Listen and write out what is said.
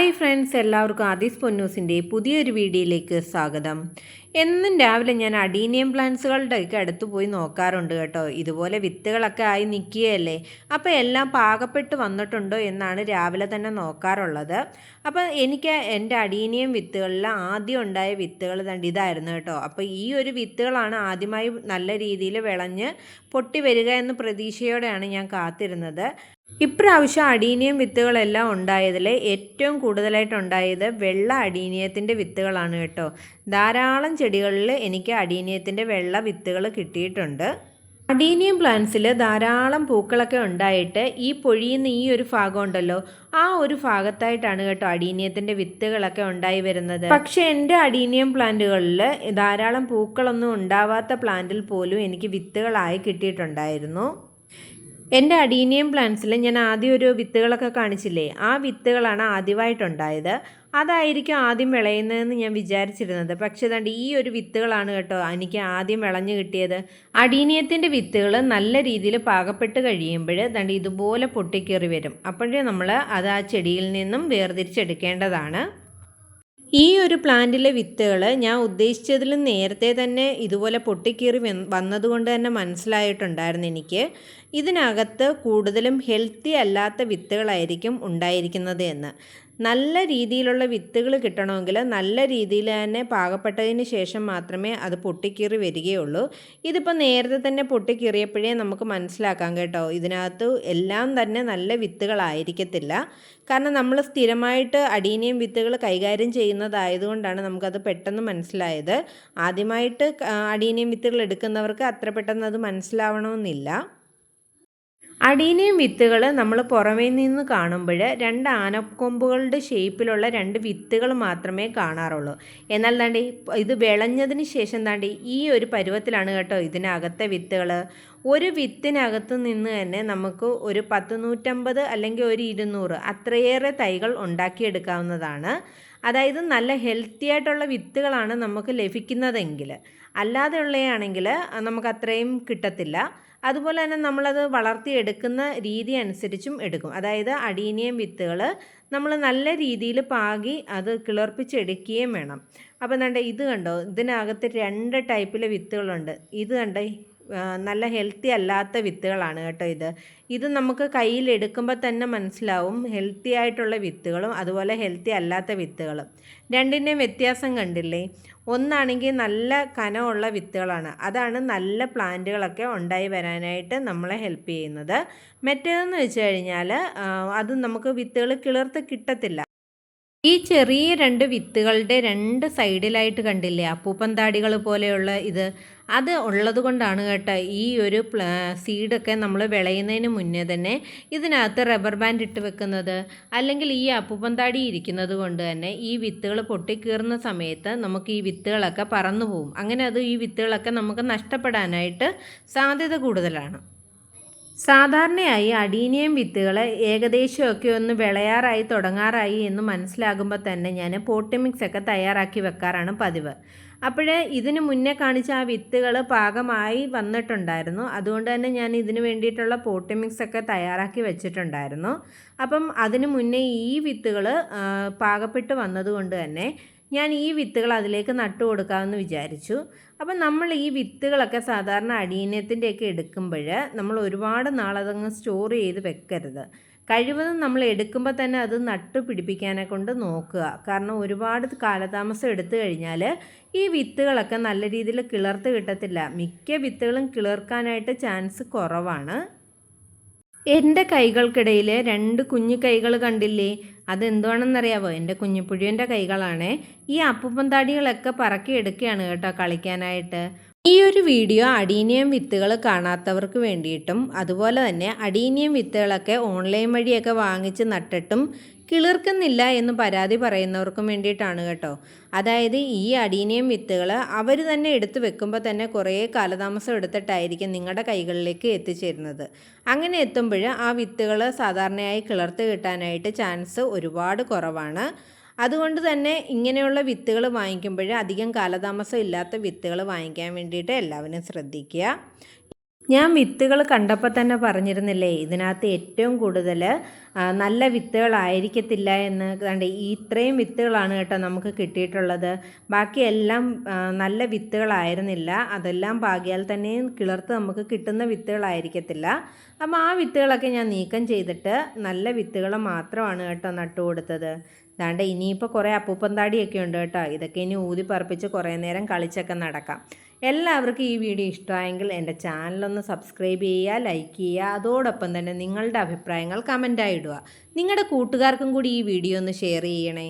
Hi friends എല്ലാവർക്കും ആദീസ് പൊന്നൂസിന്റെ പുതിയൊരു വീഡിയോയിലേക്ക് സ്വാഗതം. എന്നും രാവിലെ ഞാൻ അഡീനിയം പ്ലാന്റ്സുകളുടെയൊക്കെ അടുത്ത് പോയി നോക്കാറുണ്ട് കേട്ടോ. ഇതുപോലെ വിത്തുകളൊക്കെ ആയി നിൽക്കുകയല്ലേ അപ്പോൾ എല്ലാം പാകപ്പെട്ട് വന്നിട്ടുണ്ടോ എന്നാണ് രാവിലെ തന്നെ നോക്കാറുള്ളത്. അപ്പോൾ എനിക്ക് എന്റെ അഡീനിയം വിത്തുകളിൽ ആദ്യം ഉണ്ടായ വിത്തുകൾ തണ്ട് ഇതായിരുന്നു കേട്ടോ. അപ്പോൾ ഈ ഒരു വിത്തുകളാണ് ആദ്യമായി നല്ല രീതിയിൽ വിളഞ്ഞ് പൊട്ടി വരിക എന്ന പ്രതീക്ഷയോടെയാണ് ഞാൻ കാത്തിരുന്നത്. ഇപ്രാവശ്യം അടീനിയം വിത്തുകളെല്ലാം ഉണ്ടായതിൽ ഏറ്റവും കൂടുതലായിട്ട് ഉണ്ടായത് വെള്ള അടീനിയത്തിന്റെ വിത്തുകളാണ് കേട്ടോ. ധാരാളം ചെടികളിൽ എനിക്ക് അടീനിയത്തിന്റെ വെള്ള വിത്തുകൾ കിട്ടിയിട്ടുണ്ട്. അടീനിയം പ്ലാന്റ്സിൽ ധാരാളം പൂക്കളൊക്കെ ഉണ്ടായിട്ട് ഈ പൊഴിയുന്ന ഈ ഒരു ഭാഗം ഉണ്ടല്ലോ ആ ഒരു ഭാഗത്തായിട്ടാണ് കേട്ടോ അടീനിയത്തിന്റെ വിത്തുകളൊക്കെ ഉണ്ടായി വരുന്നത്. പക്ഷേ എന്റെ അടീനിയം പ്ലാന്റുകളിൽ ധാരാളം പൂക്കളൊന്നും ഉണ്ടാവാത്ത പ്ലാന്റിൽ പോലും എനിക്ക് വിത്തുകളായി കിട്ടിയിട്ടുണ്ടായിരുന്നു. എന്റെ അഡീനിയം പ്ലാന്റ്സിൽ ഞാൻ ആദ്യം ഒരു വിത്തുകളൊക്കെ കാണിച്ചില്ലേ? ആ വിത്തുകളാണ് ആദ്യമായിട്ടുണ്ടായത്. അതായിരിക്കും ആദ്യം വിളയുന്നതെന്ന് ഞാൻ വിചാരിച്ചിരുന്നത്. പക്ഷേ തണ്ട് ഈ ഒരു വിത്തുകളാണ് കേട്ടോ എനിക്ക് ആദ്യം വിളഞ്ഞു കിട്ടിയത്. അടീനിയത്തിന്റെ വിത്തുകൾ നല്ല രീതിയിൽ പാകപ്പെട്ട് കഴിയുമ്പോൾ തണ്ട് ഇതുപോലെ പൊട്ടിക്കേറി വരും. അപ്പോഴേ നമ്മൾ അത് ആ ചെടിയിൽ നിന്നും വേർതിരിച്ചെടുക്കേണ്ടതാണ്. ഈ ഒരു പ്ലാന്റിലെ വിത്തുകൾ ഞാൻ ഉദ്ദേശിച്ചതിലും നേരത്തെ തന്നെ ഇതുപോലെ പൊട്ടിക്കീറി വന്നതുകൊണ്ട് തന്നെ മനസ്സിലായിട്ടുണ്ടായിരുന്നു എനിക്ക്. ഇതിനകത്ത് കൂടുതലും ഹെൽത്തി അല്ലാത്ത വിത്തുകളായിരിക്കും ഉണ്ടായിരിക്കുന്നത് എന്ന്. നല്ല രീതിയിലുള്ള വിത്തുകൾ കിട്ടണമെങ്കിൽ നല്ല രീതിയിൽ തന്നെ പാകപ്പെട്ടതിന് ശേഷം മാത്രമേ അത് പൊട്ടിക്കീറി വരികയുള്ളൂ. ഇതിപ്പോൾ നേരത്തെ തന്നെ പൊട്ടിക്കീറിയപ്പോഴേ നമുക്ക് മനസ്സിലാക്കാം കേട്ടോ. ഇതിനകത്ത് എല്ലാം തന്നെ നല്ല വിത്തുകളായിരിക്കത്തില്ല. കാരണം നമ്മൾ സ്ഥിരമായിട്ട് അടീനിയം വിത്തുകൾ കൈകാര്യം ചെയ്യുന്നതായതുകൊണ്ടാണ് നമുക്കത് പെട്ടെന്ന് മനസ്സിലായത്. ആദ്യമായിട്ട് അടീനിയം വിത്തുകൾ എടുക്കുന്നവർക്ക് അത്ര പെട്ടെന്ന് അത് മനസ്സിലാവണമെന്നില്ല. അടീനിയം വിത്തുകൾ നമ്മൾ പുറമേ നിന്ന് കാണുമ്പോൾ രണ്ട് ആനക്കൊമ്പുകളുടെ ഷേപ്പിലുള്ള രണ്ട് വിത്തുകൾ മാത്രമേ കാണാറുള്ളൂ. എന്നാൽ താണ്ടി ഇത് വിളഞ്ഞതിന് ശേഷം താണ്ടി ഈ ഒരു പരുവത്തിലാണ് കേട്ടോ ഇതിനകത്തെ വിത്തുകൾ ഒരു വിത്തിനകത്ത് നിന്ന് തന്നെ നമുക്ക് ഒരു പത്ത് നൂറ്റമ്പത് അല്ലെങ്കിൽ ഒരു ഇരുന്നൂറ് അത്രയേറെ തൈകൾ ഉണ്ടാക്കിയെടുക്കാവുന്നതാണ്. അതായത് നല്ല ഹെൽത്തി ആയിട്ടുള്ള വിത്തുകളാണ് നമുക്ക് ലഭിക്കുന്നതെങ്കിൽ. അല്ലാതെയുള്ളയാണെങ്കിൽ നമുക്ക് അത്രയും കിട്ടത്തില്ല. അതുപോലെ തന്നെ നമ്മളത് വളർത്തിയെടുക്കുന്ന രീതി അനുസരിച്ചും എടുക്കും. അതായത് അടീനിയം വിത്തുകൾ നമ്മൾ നല്ല രീതിയിൽ പാകി അത് കിളർപ്പിച്ചെടുക്കുകയും വേണം. അപ്പോൾ എന്താ ഇത് കണ്ടോ ഇതിനകത്ത് രണ്ട് ടൈപ്പിലെ വിത്തുകളുണ്ട്. ഇത് കണ്ടേ നല്ല ഹെൽത്തി അല്ലാത്ത വിത്തുകളാണ് കേട്ടോ ഇത്. ഇത് നമുക്ക് കയ്യിൽ എടുക്കുമ്പോൾ തന്നെ മനസ്സിലാവും ഹെൽത്തി ആയിട്ടുള്ള വിത്തുകളും അതുപോലെ ഹെൽത്തി അല്ലാത്ത വിത്തുകളും. രണ്ടിന്റെയും വ്യത്യാസം കണ്ടില്ലേ? ഒന്നാണെങ്കിൽ നല്ല കനമുള്ള വിത്തുകളാണ്. അതാണ് നല്ല പ്ലാന്റുകളൊക്കെ ഉണ്ടായി വരാനായിട്ട് നമ്മളെ ഹെൽപ്പ് ചെയ്യുന്നത്. മറ്റേതെന്ന് വെച്ച് കഴിഞ്ഞാൽ അത് നമുക്ക് വിത്തുകൾ കിളിർത്ത് കിട്ടത്തില്ല. ഈ ചെറിയ രണ്ട് വിത്തുകളുടെ രണ്ട് സൈഡിലായിട്ട് കണ്ടില്ലേ അപ്പൂപ്പന്താടികൾ പോലെയുള്ള ഇത്? അത് ഉള്ളത് കൊണ്ടാണ് കേട്ടോ ഈ ഒരു സീഡൊക്കെ നമ്മൾ വിളയുന്നതിന് മുന്നേ തന്നെ ഇതിനകത്ത് റബ്ബർ ബാൻഡ് ഇട്ട് വെക്കുന്നത്. അല്ലെങ്കിൽ ഈ അപ്പൂപ്പന്താടി ഇരിക്കുന്നത് കൊണ്ട് തന്നെ ഈ വിത്തുകൾ പൊട്ടിക്കീറുന്ന സമയത്ത് നമുക്ക് ഈ വിത്തുകളൊക്കെ പറന്നു പോകും അങ്ങനെ അത് ഈ വിത്തുകളൊക്കെ നമുക്ക് നഷ്ടപ്പെടാനായിട്ട് സാധ്യത കൂടുതലാണ്. സാധാരണയായി അടീനിയം വിത്തുകൾ ഏകദേശമൊക്കെ ഒന്ന് വിളയാറായി തുടങ്ങാറായി എന്ന് മനസ്സിലാകുമ്പോൾ തന്നെ ഞാൻ പോട്ടി മിക്സ് ഒക്കെ തയ്യാറാക്കി വെക്കാറാണ് പതിവ്. അപ്പോഴേ ഇതിന് മുന്നേ കാണിച്ച ആ വിത്തുകൾ പാകമായി വന്നിട്ടുണ്ടായിരുന്നു. അതുകൊണ്ട് തന്നെ ഞാൻ ഇതിന് വേണ്ടിയിട്ടുള്ള പോട്ടി മിക്സ് ഒക്കെ തയ്യാറാക്കി വെച്ചിട്ടുണ്ടായിരുന്നു. അപ്പം അതിന് മുന്നേ ഈ വിത്തുകൾ പാകപ്പെട്ട് വന്നതുകൊണ്ട് തന്നെ ഞാൻ ഈ വിത്തുകൾ അതിലേക്ക് നട്ടു കൊടുക്കാമെന്ന് വിചാരിച്ചു. അപ്പം നമ്മൾ ഈ വിത്തുകളൊക്കെ സാധാരണ അടിയനത്തിന്റെയൊക്കെ എടുക്കുമ്പോൾ നമ്മൾ ഒരുപാട് നാളതങ്ങ് സ്റ്റോർ ചെയ്ത് വെക്കരുത്. കഴിവതും നമ്മൾ എടുക്കുമ്പോൾ തന്നെ അത് നട്ടു പിടിപ്പിക്കാനെ കൊണ്ട് നോക്കുക. കാരണം ഒരുപാട് കാലതാമസം എടുത്തു കഴിഞ്ഞാൽ ഈ വിത്തുകളൊക്കെ നല്ല രീതിയിൽ കിളർത്ത് കിട്ടത്തില്ല. മിക്ക വിത്തുകളും കിളിർക്കാനായിട്ട് ചാൻസ് കുറവാണ്. എന്റെ കൈകൾക്കിടയിൽ രണ്ട് കുഞ്ഞു കൈകൾ കണ്ടില്ലേ? അതെന്തുവാണെന്നറിയാവോ? എന്റെ കുഞ്ഞുപുഴുവിന്റെ കൈകളാണ്. ഈ അപ്പുപ്പന്താടികളൊക്കെ പറക്കി എടുക്കുകയാണ് കേട്ടോ കളിക്കാനായിട്ട്. ഈ ഒരു വീഡിയോ അടീനിയം വിത്തുകൾ കാണാത്തവർക്ക് വേണ്ടിയിട്ടും അതുപോലെ തന്നെ അടീനിയം വിത്തുകളൊക്കെ ഓൺലൈൻ വഴിയൊക്കെ വാങ്ങിച്ച് നട്ടിട്ടും കിളിർക്കുന്നില്ല എന്ന് പരാതി പറയുന്നവർക്കും വേണ്ടിയിട്ടാണ് കേട്ടോ. അതായത് ഈ അടീനിയം വിത്തുകൾ അവർ തന്നെ എടുത്തു വെക്കുമ്പോൾ തന്നെ കുറേ കാലതാമസം എടുത്തിട്ടായിരിക്കും നിങ്ങളുടെ കൈകളിലേക്ക് എത്തിച്ചേരുന്നത്. അങ്ങനെ എത്തുമ്പോൾ ആ വിത്തുകൾ സാധാരണയായി കിളർത്ത് കിട്ടാനായിട്ട് ചാൻസ് ഒരുപാട് കുറവാണ്. അതുകൊണ്ട് തന്നെ ഇങ്ങനെയുള്ള വിത്തുകൾ വാങ്ങിക്കുമ്പോൾ അധികം കാലതാമസം ഇല്ലാത്ത വിത്തുകൾ വാങ്ങിക്കാൻ വേണ്ടിയിട്ട് എല്ലാവരും ശ്രദ്ധിക്കുക. ഞാൻ വിത്തുകൾ കണ്ടപ്പോൾ തന്നെ പറഞ്ഞിരുന്നില്ലേ ഇതിനകത്ത് ഏറ്റവും കൂടുതൽ നല്ല വിത്തുകളായിരിക്കത്തില്ല എന്ന് കണ്ട് ഇത്രയും വിത്തുകളാണ് കേട്ടോ നമുക്ക് കിട്ടിയിട്ടുള്ളത്. ബാക്കിയെല്ലാം നല്ല വിത്തുകളായിരുന്നില്ല. അതെല്ലാം പാകിയാൽ തന്നെ കിളർത്ത് നമുക്ക് കിട്ടുന്ന വിത്തുകളായിരിക്കത്തില്ല. അപ്പം ആ വിത്തുകളൊക്കെ ഞാൻ നീക്കം ചെയ്തിട്ട് നല്ല വിത്തുകൾ മാത്രമാണ് കേട്ടോ നട്ടു കൊടുത്തത്. അതാണ്ട് ഇനിയിപ്പോൾ കുറേ അപ്പൂപ്പന്താടിയൊക്കെ ഉണ്ട് കേട്ടോ. ഇതൊക്കെ ഇനി ഊതി പറപ്പിച്ച് കുറേ നേരം കളിച്ചൊക്കെ നടക്കാം. എല്ലാവർക്കും ഈ വീഡിയോ ഇഷ്ടമായെങ്കിൽ എന്റെ ചാനലൊന്ന് സബ്സ്ക്രൈബ് ചെയ്യുക ലൈക്ക് ചെയ്യുക അതോടൊപ്പം തന്നെ നിങ്ങളുടെ അഭിപ്രായങ്ങൾ കമന്റായി ഇടുക. നിങ്ങളുടെ കൂട്ടുകാർക്കും കൂടി ഈ വീഡിയോ ഒന്ന് ഷെയർ ചെയ്യണേ.